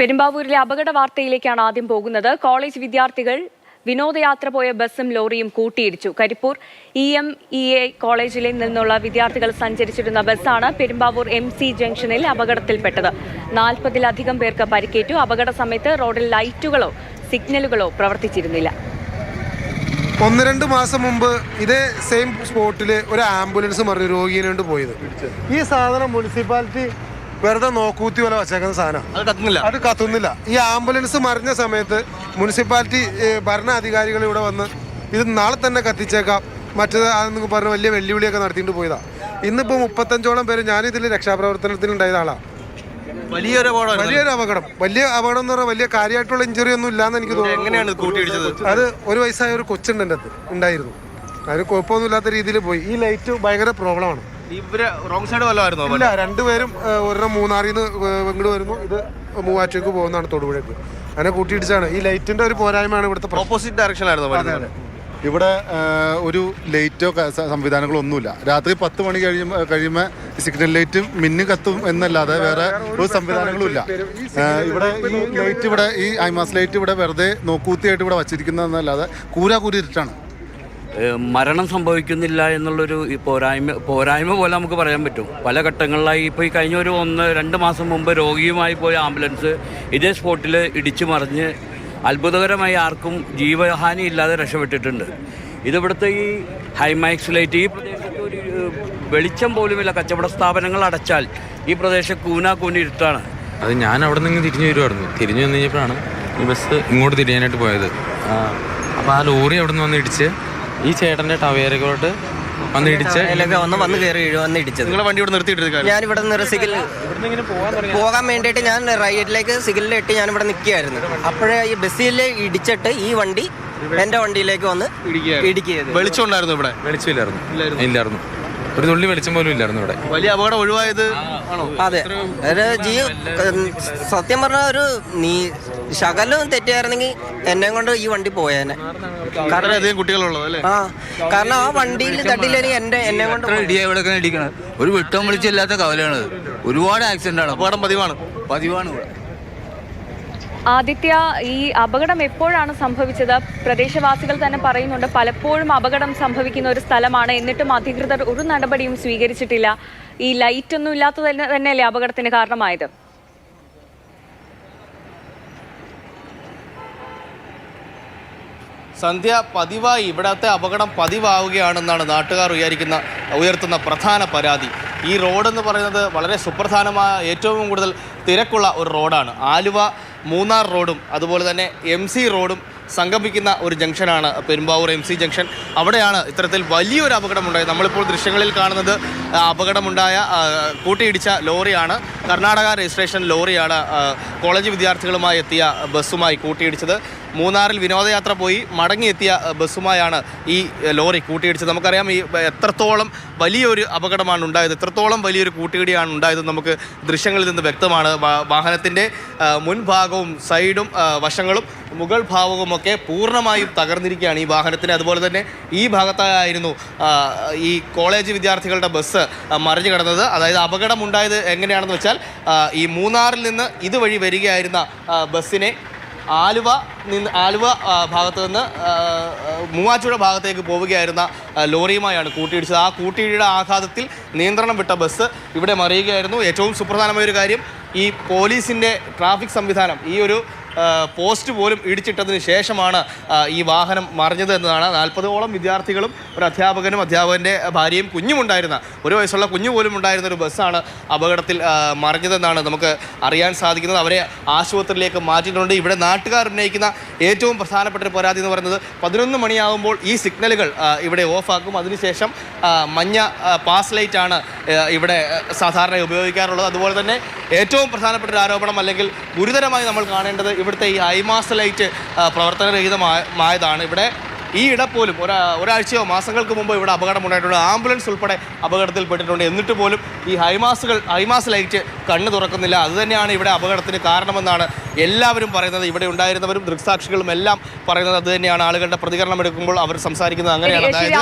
പെരുമ്പാവൂരിലെ അപകട വാർത്തയിലേക്കാണ് ആദ്യം പോകുന്നത്. കോളേജ് വിദ്യാർത്ഥികൾ വിനോദയാത്ര പോയ ബസ്സും ലോറിയും കൂട്ടിയിടിച്ചു. Karipur E M E A കോളേജിൽ നിന്നുള്ള വിദ്യാർത്ഥികൾ സഞ്ചരിച്ചിരുന്ന ബസ്സാണ് പെരുമ്പാവൂർ എം സി ജംഗ്ഷനിൽ അപകടത്തിൽപ്പെട്ടത്. നാൽപ്പതിലധികം പേർക്ക് പരിക്കേറ്റു. അപകട സമയത്ത് റോഡിൽ ലൈറ്റുകളോ സിഗ്നലുകളോ പ്രവർത്തിച്ചിരുന്നില്ല. ഒന്ന് രണ്ട് മാസം മുമ്പ് ഇതേ സെയിം സ്പോട്ടിൽ ഒരു ആംബുലൻസ് മറിഞ്ഞു രോഗിയെ കൊണ്ട് പോയത്. ഈ സാധനം മുനിസിപ്പാലിറ്റി വെറുതെ നോക്കൂത്തി പോലെ വച്ചേക്കുന്ന സാധനം. അത് കത്തുന്നില്ല. അത് കത്തുന്നില്ല. ഈ ആംബുലൻസ് മറിഞ്ഞ സമയത്ത് മുനിസിപ്പാലിറ്റി ഏഹ്, ഭരണാധികാരികൾ ഇവിടെ വന്ന് ഇത് നാളെ തന്നെ കത്തിച്ചേക്കാം. മറ്റേത് അതെന്ന് പറഞ്ഞ് വലിയ വെല്ലുവിളിയൊക്കെ നടത്തിയിട്ട് പോയതാ. ഇന്നിപ്പോൾ മുപ്പത്തഞ്ചോളം പേര് ഞാനിതിൽ രക്ഷാപ്രവർത്തനത്തിൽ ഉണ്ടായ ആളാണ് വലിയൊരു അപകടമാണ് വലിയൊരു അപകടം. വലിയ അപകടം എന്ന് പറഞ്ഞാൽ വലിയ കാര്യമായിട്ടുള്ള ഇഞ്ചുറി ഒന്നും ഇല്ലാന്ന് എനിക്ക് തോന്നുന്നു. എങ്ങനെയാണ് ഇത് കൂട്ടിയിടിച്ചത്? അത് ഒരു വയസ്സായ ഒരു കൊച്ചുണ്ട് എന്റെ അടുത്ത്. ഉണ്ടായിരുന്നു. അതിന് കുഴപ്പമൊന്നുമില്ലാത്ത രീതിയിൽ പോയി. ഈ ലൈറ്റ് ഭയങ്കര പ്രോബ്ലമാണ് ഇവർ റോങ് സൈഡ് വല്ലതായിരുന്നോ ഇല്ല രണ്ടുപേരും ഒരു ഒരെണ്ണം മൂന്നാറിൽ നിന്ന് ഇങ്ങോട്ട് വരുന്നു. ഇത് മൂവാറ്റേക്ക് പോകുന്നതാണ് തൊടുപുഴക്ക് അങ്ങനെ കൂട്ടിയിടിച്ചാണ്. ഈ ലൈറ്റിന്റെ ഒരു പോരായ്മയാണ് ഇവിടുത്തെ ഓപ്പോസിറ്റ് ഡയറക്ഷനിലായിരുന്നു ഇവിടെ ഒരു ലൈറ്റോ സംവിധാനങ്ങളോ ഒന്നുമില്ല രാത്രി പത്ത് മണി കഴിയുമ്പോൾ കഴിയുമ്പോൾ സിഗ്നൽ ലൈറ്റും മിന്നും കത്തും എന്നല്ലാതെ വേറെ ഒരു സംവിധാനങ്ങളും ഇല്ല. ഇവിടെ ഈ ലൈറ്റ് ഇവിടെ ഈ ഐമാസ് ലൈറ്റ് ഇവിടെ വെറുതെ നോക്കൂത്തിയായിട്ട് ഇവിടെ വച്ചിരിക്കുന്നതെന്നല്ലാതെ കൂരാകൂരി ഇരുട്ടാണ്. ഏഹ് മരണം സംഭവിക്കുന്നില്ല എന്നുള്ളൊരു ഈ പോരായ്മ പോരായ്മ പോലെ നമുക്ക് പറയാൻ പറ്റും. പല ഘട്ടങ്ങളിലായി ഇപ്പോൾ ഈ കഴിഞ്ഞ ഒരു ഒന്ന് രണ്ട് മാസം മുമ്പ് രോഗിയുമായി പോയ ആംബുലൻസ് ഇതേ സ്പോട്ടിൽ ഇടിച്ചു മറിഞ്ഞ് അത്ഭുതകരമായി ആർക്കും ജീവഹാനി ഇല്ലാതെ രക്ഷപ്പെട്ടിട്ടുണ്ട്. ഇതിവിടുത്തെ ഈ ഹൈമാക്സിലേറ്റ് ഈ പ്രദേശത്ത് ഒരു വെളിച്ചം പോലുമില്ല. കച്ചവട സ്ഥാപനങ്ങൾ അടച്ചാൽ ഈ പ്രദേശം കൂന കൂനി ഇരുട്ടാണ് അത് ഞാൻ അവിടെ നിന്ന് തിരിഞ്ഞു വരുമായിരുന്നു തിരിഞ്ഞു വന്നു കഴിഞ്ഞപ്പോഴാണ് ഈ ബസ് ഇങ്ങോട്ട് തിരിയാനായിട്ട് പോയത്. അപ്പോൾ ആ ലോറി അവിടെ നിന്ന് വന്ന് ഇടിച്ച് ഈ ചേട്ടന്റെ ടവേരകളോട്ട് വന്ന് ഇടിച്ച് വന്ന് വന്ന് കയറി വന്ന് ഇടിച്ചത്. നിങ്ങളെ വണ്ടി ഇവിടെ ഞാൻ ഇവിടെ നിന്ന് സിഗിൽ പോകാൻ വേണ്ടിയിട്ട് ഞാൻ റൈറ്റിലേക്ക് സിഗിലിൽ ഇട്ട് ഞാൻ ഇവിടെ നിൽക്കുകയായിരുന്നു. അപ്പോഴേ ഈ ബസ്സിൽ ഇടിച്ചിട്ട് ഈ വണ്ടി എന്റെ വണ്ടിയിലേക്ക് വന്ന് ഇടിക്കുക വെളിച്ചമുണ്ടായിരുന്നു ഇവിടെ. വെളിച്ചമില്ലായിരുന്നു. ഇല്ലായിരുന്നു. ഒരു തുള്ളി വെളിച്ചം പോലും ഇല്ലായിരുന്നു ഇവിടെ. വലിയ അപകടം ഒഴിവായത് ആണോ? അതെ. ഒരു ജീ സത്യം പറഞ്ഞ ഒരു നീ ശകലം തെറ്റിയായിരുന്നെങ്കിൽ എന്നെ കൊണ്ട് ഈ വണ്ടി പോയേനെ. കാരണം അധികം കുട്ടികളുള്ളത് അല്ലേ? ആ കാരണം ആ വണ്ടിയിൽ തട്ടിയില്ലെങ്കിൽ എന്റെ എന്നെ കൊണ്ട് ഇടിയാ ഇവിടെ ഇടിക്കണത്? ഒരു വെട്ടം വിളിച്ചില്ലാത്ത കവലയാണത്. ഒരുപാട് ആക്സിഡന്റ് ആണ്. അപകടം പതിവാണ്. പതിവാണ് ഇവിടെ. ആദിത്യ ഈ അപകടം എപ്പോഴാണ് സംഭവിച്ചത്? പ്രദേശവാസികൾ തന്നെ പറയുന്നുണ്ട് പലപ്പോഴും അപകടം സംഭവിക്കുന്ന ഒരു സ്ഥലമാണ്. എന്നിട്ടും അധികൃതർ ഒരു നടപടിയും സ്വീകരിച്ചിട്ടില്ല. ഈ ലൈറ്റ് ഒന്നും ഇല്ലാത്തത് തന്നെ- തന്നെയല്ലേ അപകടത്തിന് കാരണമായത്? സന്ധ്യ പതിവായി ഇവിടത്തെ അപകടം പതിവാവുകയാണെന്നാണ് നാട്ടുകാർ ഉയരിക്കുന്ന ഉയർത്തുന്ന പ്രധാന പരാതി. ഈ റോഡെന്ന് പറയുന്നത് വളരെ സുപ്രധാനമായ ഏറ്റവും കൂടുതൽ തിരക്കുള്ള ഒരു റോഡാണ്. ആലുവ മൂന്നാർ റോഡും അതുപോലെ തന്നെ എം സി റോഡും സംഗമിക്കുന്ന ഒരു ജംഗ്ഷനാണ് പെരുമ്പാവൂർ എം സി ജംഗ്ഷൻ. അവിടെയാണ് ഇത്തരത്തിൽ വലിയൊരു അപകടമുണ്ടായത്. നമ്മളിപ്പോൾ ദൃശ്യങ്ങളിൽ കാണുന്നത് അപകടമുണ്ടായ കൂട്ടിയിടിച്ച ലോറിയാണ്. കർണാടക രജിസ്ട്രേഷൻ ലോറിയാണ് കോളേജ് വിദ്യാർത്ഥികളുമായി എത്തിയ ബസ്സുമായി കൂട്ടിയിടിച്ചത്. മൂന്നാറിൽ വിനോദയാത്ര പോയി മടങ്ങിയെത്തിയ ബസ്സുമായാണ് ഈ ലോറി കൂട്ടിയിടിച്ചത്. നമുക്കറിയാം ഈ എത്രത്തോളം വലിയൊരു അപകടമാണ് ഉണ്ടായത് എത്രത്തോളം വലിയൊരു കൂട്ടിയിടിയാണ് ഉണ്ടായത് നമുക്ക് ദൃശ്യങ്ങളിൽ നിന്ന് വ്യക്തമാണ്. വാഹനത്തിന്റെ മുൻഭാഗവും സൈഡും വശങ്ങളും മുകൾ ഭാഗവും ഒക്കെ പൂർണമായും തകർന്നിരിക്കുകയാണ് ഈ വാഹനത്തിന്. അതുപോലെ തന്നെ ഈ ഭാഗത്തായിരുന്നു ഈ കോളേജ് വിദ്യാർത്ഥികളുടെ ബസ് മറിഞ്ഞു കിടന്നത്. അതായത് അപകടമുണ്ടായത് എങ്ങനെയാണെന്ന് വെച്ചാൽ ഈ മൂന്നാറിൽ നിന്ന് ഇതുവഴി വരികയായിരുന്ന ബസ്സിനെ ആലുവ നിന്ന് ആലുവ ഭാഗത്ത് നിന്ന് മൂവാറ്റുപുഴ ഭാഗത്തേക്ക് പോവുകയായിരുന്ന ലോറിയുമായാണ് കൂട്ടിയിടിച്ചത്. ആ കൂട്ടിയിടിയുടെ ആഘാതത്തിൽ നിയന്ത്രണം വിട്ട ബസ് ഇവിടെ മറിയുകയായിരുന്നു. ഏറ്റവും സുപ്രധാനമായ ഒരു കാര്യം ഈ പോലീസിന്റെ ട്രാഫിക് സംവിധാനം ഈ ഒരു പോസ്റ്റ് പോലും ഇടിച്ചിട്ടതിന് ശേഷമാണ് ഈ വാഹനം മറിഞ്ഞത് എന്നതാണ്. നാൽപ്പതോളം വിദ്യാർത്ഥികളും ഒരു അധ്യാപകനും അധ്യാപകന്റെ ഭാര്യയും കുഞ്ഞുമുണ്ടായിരുന്ന ഒരു വയസ്സുള്ള കുഞ്ഞു പോലും ഉണ്ടായിരുന്ന ഒരു ബസ്സാണ് അപകടത്തിൽ മറിഞ്ഞതെന്നാണ് നമുക്ക് അറിയാൻ സാധിക്കുന്നത്. അവരെ ആശുപത്രിയിലേക്ക് മാറ്റിയിട്ടുണ്ട്. ഇവിടെ നാട്ടുകാർ ഉന്നയിക്കുന്ന ഏറ്റവും പ്രധാനപ്പെട്ട ഒരു പരാതി എന്ന് പറയുന്നത് പതിനൊന്ന് മണിയാകുമ്പോൾ ഈ സിഗ്നലുകൾ ഇവിടെ ഓഫാക്കും. അതിനുശേഷം മഞ്ഞ പാസ് ലൈറ്റാണ് ഇവിടെ സാധാരണ ഉപയോഗിക്കാറുള്ളത്. അതുപോലെ തന്നെ ഏറ്റവും പ്രധാനപ്പെട്ട ഒരു ആരോപണം അല്ലെങ്കിൽ ഗുരുതരമായി നമ്മൾ കാണേണ്ടത് ഇവിടുത്തെ ഈ ഐമാസ് ലൈറ്റ് ആ, പ്രവർത്തനരഹിതമായതാണ് ഇവിടെ ഈ ഇട പോലും ഒരാ ഒരാഴ്ചയോ മാസങ്ങൾക്ക് മുമ്പ് ഇവിടെ അപകടമുണ്ടായിട്ടുണ്ട്. ആംബുലൻസ് ഉൾപ്പെടെ അപകടത്തിൽപ്പെട്ടിട്ടുണ്ട് എന്നിട്ട് പോലും ഈ ഹൈമാസുകൾ ഹൈമാസ് ലൈറ്റ് കണ്ണു തുറക്കുന്നില്ല. അതുതന്നെയാണ് ഇവിടെ അപകടത്തിന് കാരണമെന്നാണ് എല്ലാവരും പറയുന്നത്. ഇവിടെ ഉണ്ടായിരുന്നവരും ദൃക്സാക്ഷികളും എല്ലാം പറയുന്നത് അതുതന്നെയാണ് ആളുകളുടെ പ്രതികരണം എടുക്കുമ്പോൾ അവർ സംസാരിക്കുന്നത് അങ്ങനെയാണ്. അതായത്